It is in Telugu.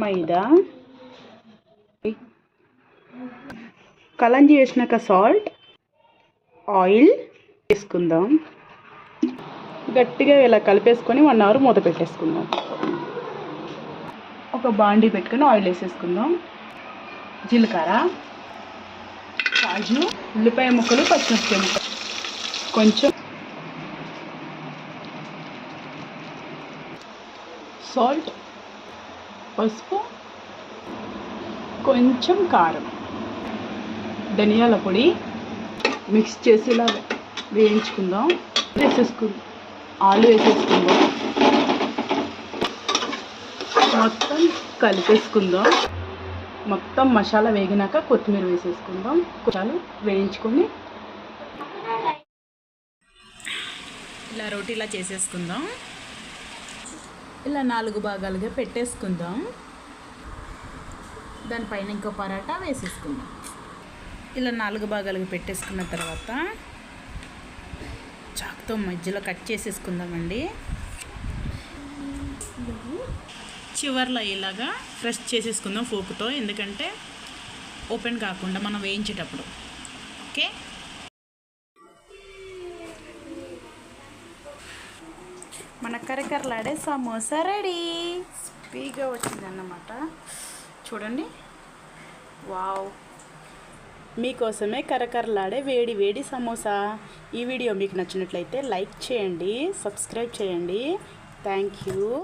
మైదా. కలంజీ వేసినాక సాల్ట్ ఆయిల్ వేసుకుందాం. గట్టిగా ఇలా కలిపేసుకొని వన్ అవర్ మూత పెట్టేసుకుందాం. ఒక బాండీ పెట్టుకొని ఆయిల్ వేసేసుకుందాం. జీలకర్ర కాజు ఉల్లిపాయ ముక్కలు పచ్చిమిరపకాయ ముక్కలు. కొంచెం సాల్ట్ పసుపు కొంచెం కారం ధనియాల పొడి మిక్స్ చేసి ఇలా వేయించుకుందాం. వేసేసుకుందాం. ఆలు వేసేసుకుందాం. మొత్తం కలిపేసుకుందాం. మొత్తం మసాలా వేగినాక కొత్తిమీర వేసేసుకుందాం. చాలు వేయించుకొని. ఇలా రోటీలా చేసేసుకుందాం. ఇలా నాలుగు భాగాలుగా పెట్టేసుకుందాం. దానిపైన ఇంకో పరాటా వేసేసుకుందాం. ఇలా నాలుగు భాగాలుగా పెట్టేసుకున్న తర్వాత చాకుతో మధ్యలో కట్ చేసేసుకుందామండి. చివర్లో ఇలాగా ప్రెస్ చేసేసుకుందాం ఫోకుతో ఎందుకంటే ఓపెన్ కాకుండా మనం వేయించేటప్పుడు. ఓకే? మన కరకరలాడే సమోసా రెడీ. స్పీగా వచ్చిందన్నమాట. చూడండి. వావ్. మీకోసమే కరకరలాడే వేడి వేడి సమోసా. ఈ వీడియో మీకు నచ్చినట్లయితే లైక్ చేయండి సబ్స్క్రైబ్ చేయండి. Thank you.